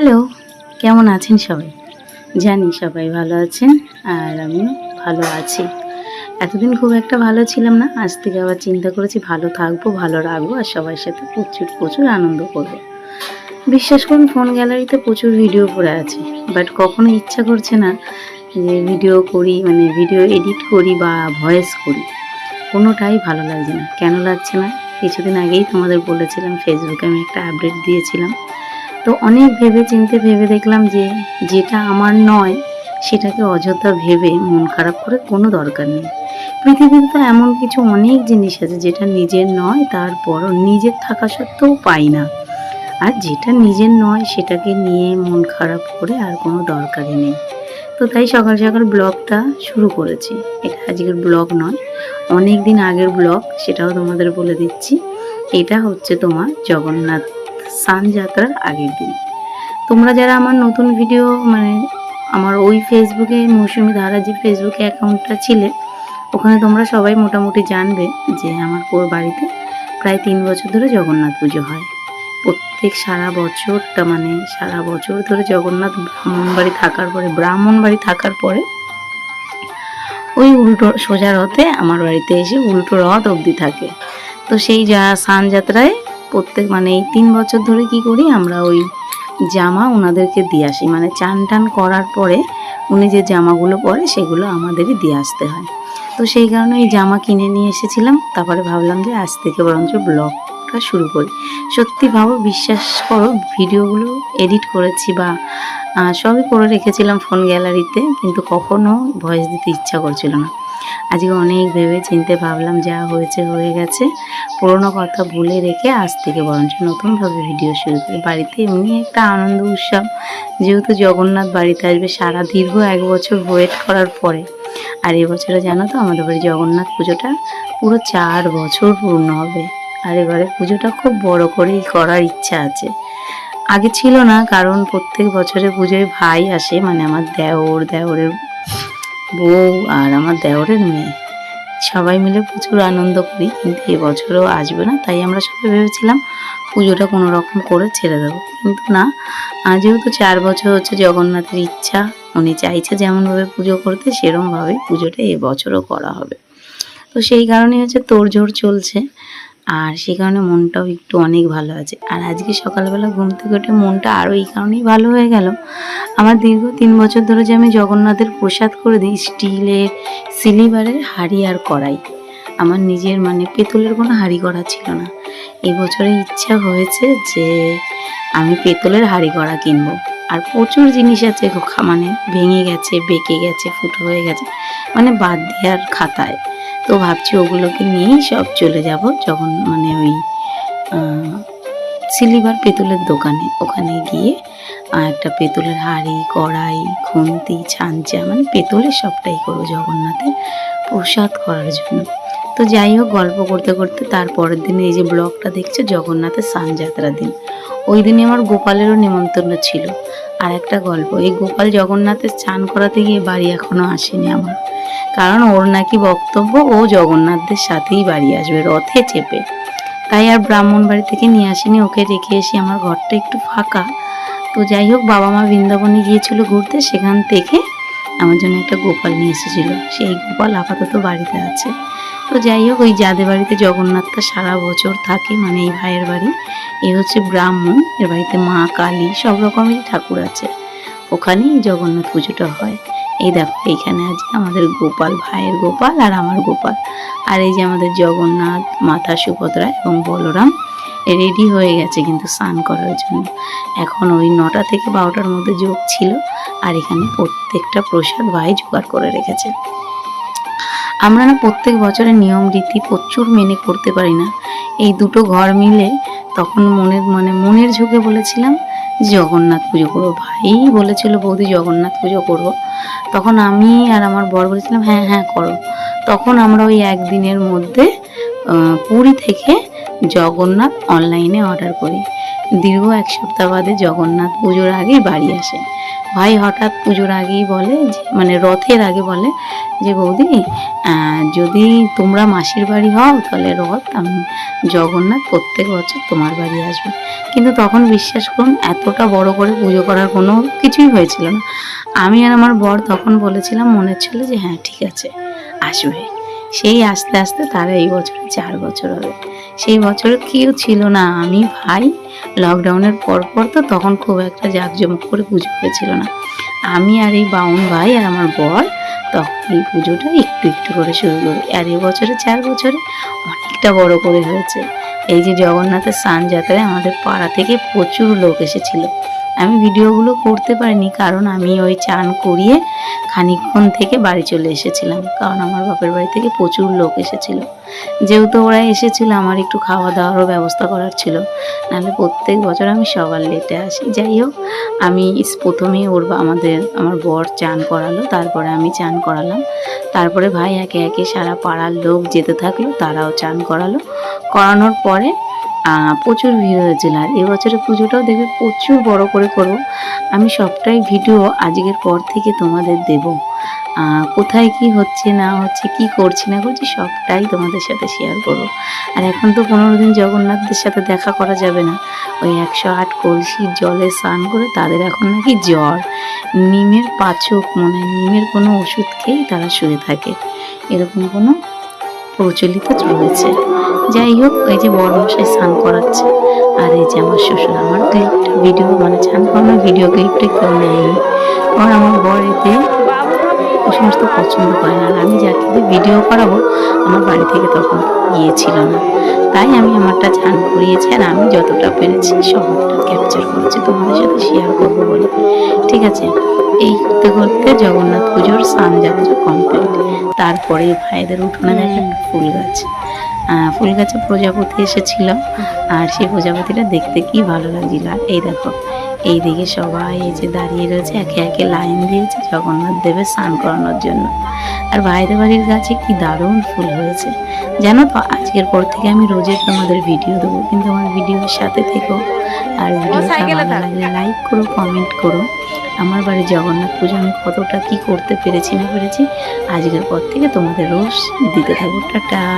Hello, কেমন আছেন সবাই? জানি সবাই ভালো আছেন আর আমিও ভালো আছি। এতদিন খুব একটা ভালো ছিলাম না, আজ থেকে আবার চিন্তা করেছি ভালো থাকব, ভালো রাখব আর সবার সাথে প্রচুর প্রচুর আনন্দ করব। বিশ্বাস করুন ফোন গ্যালারিতে প্রচুর ভিডিও পড়ে আছে বাট কখনো ইচ্ছা করছে না যে ভিডিও করি মানে ভিডিও এডিট করি বা ভয়েস করি। কোনোটাই ভালো লাগছে না। কেন লাগছে না? কিছুদিন আগেই তোমাদের বলেছিলাম ফেসবুকে আমি একটা আপডেট দিয়েছিলাম। তো অনেক ভেবে চিনতে ভেবে দেখলাম যে যেটা আমার নয়, সেটাকে অযথা ভেবে মন খারাপ করে কোনো দরকার নেই। পৃথিবীতে তো এমন কিছু অনেক জিনিস আছে যেটা নিজের নয়, তারপরও নিজের থাকা সত্ত্বেও পাই না। আর যেটা নিজের নয়, সেটাকে নিয়ে মন খারাপ করে আর কোনো দরকারই নেই। তো তাই সকাল সকাল ব্লগটা শুরু করেছি। এটা আজকের ব্লগ নয় অনেক দিন আগের ব্লগ, সেটাও তোমাদের বলে দিচ্ছি। এটা হচ্ছে তোমার জগন্নাথ সান যাত্রার আগের দিন। তোমরা যারা আমার নতুন ভিডিও মানে আমার ওই ফেসবুকে মৌসুমি ধারা যে ফেসবুকে অ্যাকাউন্টটা ছিলে, ওখানে তোমরা সবাই মোটামুটি জানবে যে আমার পুরো বাড়িতে প্রায় তিন বছর ধরে জগন্নাথ পুজো হয়। প্রত্যেক সারা বছরটা মানে সারা বছর ধরে জগন্নাথ ব্রাহ্মণ বাড়ি থাকার পরে, ব্রাহ্মণ বাড়ি থাকার পরে, ওই উল্টো সোজা রথে আমার বাড়িতে এসে উল্টো রথ অবধি থাকে। তো সেই যা সান যাত্রায় প্রত্যেক মানে এই তিন বছর ধরে কি করি, আমরা ওই জামা ওনাদেরকে দিয়ে আসি। মানে চান টান করার পরে উনি যে জামাগুলো পরে সেগুলো আমাদেরই দিয়ে আসতে হয়। তো সেই কারণে ওই জামা কিনে নিয়ে এসেছিলাম, তারপরে ভাবলাম যে আজ থেকে বরঞ্চ ব্লগটা শুরু করি। সত্যি ভাবো, বিশ্বাস করো, ভিডিওগুলো এডিট করেছি বা সবই করে রেখেছিলাম ফোন গ্যালারিতে কিন্তু কখনো ভয়েস দিতে ইচ্ছা করছিল না। আজকে অনেক ভেবে চিনতে ভাবলাম যা হয়েছে হয়ে গেছে। পুরোনো কথা ভুলে রেখে আজ থেকে বরঞ্চ নতুনভাবে ভিডিও শুরু করি। বাড়িতে এমনি একটা আনন্দ উৎসব। যেহেতু জগন্নাথ বাড়িতে আসবে সারা দীর্ঘ এক বছর ওয়েট করার পরে। আর এবছরে জানো তো আমাদের বাড়ি জগন্নাথ পুজোটা পুরো চার বছর পূর্ণ হবে। আর এবারে পুজোটা খুব বড় করেই করার ইচ্ছা আছে। আগে ছিল না, কারণ প্রত্যেক বছরে পুজোয় ভাই আসে মানে আমার দেওর, দেওরের বউ আর আমার দেওরের মেয়ে। সবাই মিলে প্রচুর আনন্দ করি, কিন্তু এবছরও আসবে না, তাই আমরা সবাই ভেবেছিলাম পুজোটা কোনো রকম করে ছেড়ে দেবো। কিন্তু না যেহেতু চার বছর হচ্ছে জগন্নাথের ইচ্ছা, উনি চাইছে যেমনভাবে পুজো করতে সেরমভাবে পুজোটা এবছরও করা হবে। তো সেই কারণেই হচ্ছে তোড়জোড় চলছে। আর সেই কারণে মনটাও একটু অনেক ভালো আছে। আর আজকে সকালবেলা ঘুম থেকে উঠে মনটা আরও এই কারণেই ভালো হয়ে গেল। আমার দীর্ঘ তিন বছর ধরে যে আমি জগন্নাথের প্রসাদ করে দিই, স্টিলের, সিলিভারের হাঁড়ি আর কড়াই। আমার নিজের মানে পেতলের কোনো হাঁড়ি করা ছিল না। এই বছরে ইচ্ছা হয়েছে যে আমি পেতলের হাঁড়ি কড়া কিনবো। আর প্রচুর জিনিস আছে মানে ভেঙে গেছে, বেঁকে গেছে, ফুটো হয়ে গেছে মানে বাদ দেওয়ার খাতায়। তো ভাবছি ওগুলোকে নিয়েই সব চলে যাব যখন মানে ওই সিলিভার পেতলের দোকানে। ওখানে গিয়ে একটা পেতলের হাঁড়ি, কড়াই, খুন্তি, ছাঞ্চা মানে পেতলের সবটাই করব জগন্নাথের প্রসাদ করার জন্য। তো যাই হোক, গল্প করতে করতে তারপরের দিনে এই যে ব্লগটা দেখছে, জগন্নাথের সান যাত্রার দিন। ওই দিনে আমার গোপালেরও নিমন্ত্রণ ছিল। আর একটা গল্প, এই গোপাল জগন্নাথের স্নান করাতে গিয়ে বাড়ি এখনও আসেনি আমার। কারণ ওর নাকি বক্তব্য ও জগন্নাথদের সাথেই বাড়ি আসবে, রথে চেপে। তাই আর ব্রাহ্মণ বাড়ি থেকে নিয়ে আসিনি, ওকে রেখে এসে আমার ঘরটা একটু ফাঁকা। তো যাই হোক, বাবা মা বৃন্দাবনে গিয়েছিল ঘুরতে, সেখান থেকে আমার জন্য একটা গোপাল নিয়ে এসেছিল। সেই গোপাল আপাতত বাড়িতে আছে। তো যাই হোক, ওই যাদের বাড়িতে জগন্নাথটা সারা বছর থাকে মানে এই ভাইয়ের বাড়ি, এ হচ্ছে ব্রাহ্মণ, এর বাড়িতে মা, কালী, সব রকমেরই ঠাকুর আছে। ওখানেই জগন্নাথ পুজোটা হয়। এই দেখো, এইখানে আছে আমাদের গোপাল, ভাইয়ের গোপাল আর আমার গোপাল। আর এই যে আমাদের জগন্নাথ, মাতা সুভদ্রা এবং বলরাম রেডি হয়ে গেছে কিন্তু স্নান করার জন্য। এখন ওই নটা থেকে বারোটার মধ্যে যোগ ছিল আর এখানে প্রত্যেকটা প্রসাদ ভাই জোগাড় করে রেখেছে। আমরা না প্রত্যেক বছরের নিয়ম, রীতি প্রচুর মেনে করতে পারি না। এই দুটো ঘর মিলে তখন মনের মানে মনের ঝুঁকে বলেছিলাম জগন্নাথ পুজো করব। ভাই বলেছিল, বৌদি, জগন্নাথ পুজো করব। তখন আমি আর আমার বর বলেছিলাম হ্যাঁ হ্যাঁ করো। তখন আমরা ওই একদিনের মধ্যে পুরী থেকে জগন্নাথ অনলাইনে অর্ডার করি। দীর্ঘ এক সপ্তাহ বাদে জগন্নাথ পুজোর আগেই বাড়ি আসে। ভাই হঠাৎ পুজোর আগেই বলে মানে রথের আগে বলে যে, বৌদি যদি তোমরা মাসির বাড়ি হও, তাহলে রথ আমি জগন্নাথ প্রত্যেক বছর তোমার বাড়ি আসবে। কিন্তু তখন বিশ্বাস করুন, এতটা বড় করে পুজো করার কোনো কিছুই হয়েছিল না। আমি আর আমার বর তখন বলেছিলাম, মনে ছিল যে হ্যাঁ ঠিক আছে, আসবে। সেই আস্তে আস্তে তারা এই বছরে চার বছর হবে। সেই বছর কেউ ছিল না। আমি ভাই লকডাউনের পর পর তো তখন খুব একটা জাঁকজমক করে পুজো হয়েছিল না। আমি আর এই বাউন ভাই আর আমার বর তখন এই পুজোটা একটু একটু করে শুরু করি। আর এ বছরে, চার বছরে অনেকটা বড় করে হয়েছে। এই যে জগন্নাথের স্নান যাত্রায় আমাদের পাড়া থেকে প্রচুর লোক এসেছিল। আমি ভিডিওগুলো করতে পারিনি, কারণ আমি ওই চান করিয়ে খানিকক্ষণ থেকে বাড়ি চলে এসেছিলাম। কারণ আমার বাপের বাড়ি থেকে প্রচুর লোক এসেছিল। যেহেতু ওরা এসেছিল, আমার একটু খাওয়া দাওয়ারও ব্যবস্থা করার ছিল। নাহলে প্রত্যেক বছর আমি সবার লেটে আসি। যাই হোক, আমি প্রথমেই ওর আমাদের, আমার বর চান করালো। তারপরে আমি চান করালাম। তারপরে ভাই একে একে সারা পাড়ার লোক যেতে থাকল, তারাও চান করালো। করানোর পরে প্রচুর ভিড় হয়েছিল আর এবছরে পুজোটাও দেখবে প্রচুর বড় করে করব। আমি সবটাই ভিডিও আজকের পর থেকে তোমাদের দেব। কোথায় কি হচ্ছে, না হচ্ছে, কি করছি, না করছি, সবটাই তোমাদের সাথে শেয়ার করব। আর এখন তো পনেরো দিন জগন্নাথদের সাথে দেখা করা যাবে না। ওই একশো আট কলসির জলে স্নান করে তাদের এখন নাকি জ্বর। নিমের পাচক মনে নিমের কোনো ওষুধ খেয়েই তারা শুয়ে থাকে। এরকম কোনো প্রচলিত রয়েছে। যাই হোক, এই যে বড় মশাই স্নান করাচ্ছে, আর এই যে আমার শ্বশুর আমার ক্লিপটা ভিডিও মানে স্নান করানোর ভিডিও ক্লিপটা কেউ নেয়নি আর আমার বর এতে ওই সমস্ত পছন্দ করে না। আর আমি যাকে ভিডিও করাবো আমার বাড়ি থেকে তখন গিয়েছিল না। তাই আমি আমারটা চান করিয়েছি আর আমি যতটা পেরেছি সবটা ক্যাপচার করেছি। তোমাদের সাথে শেয়ার করব বলে। ঠিক আছে? এই করতে করতে জগন্নাথ পুজোর স্নান যাত্রা কমপ্লিট তারপরে ভাইদের উঠোনে দেখে ফুল গাছ। ফুল গাছে প্রজাপতি এসেছিল। আর সেই প্রজাপতিটা দেখতে কি ভালো লাগছিল। আর এই দেখো এই দিকে সবাই এই যে দাঁড়িয়ে রয়েছে একে একে লাইন দিয়েছে জগন্নাথ দেবের স্নান করানোর জন্য। আর বাইরে বাড়ির গাছে কি দারুণ ফুল হয়েছে। জানো তো আজকের পর থেকে আমি রোজের তোমাদের ভিডিও দেবো কিন্তু আমার ভিডিওর সাথে থেকো। আর ভিডিওটা ভালো লাগলে লাইক করো কমেন্ট করো। আমার বাড়ি জগন্নাথ পুজো আমি কতটা কি করতে পেরেছি না পেরেছি আজকের পর থেকে তোমাদের রোজ দিতে থাকব। টাটা।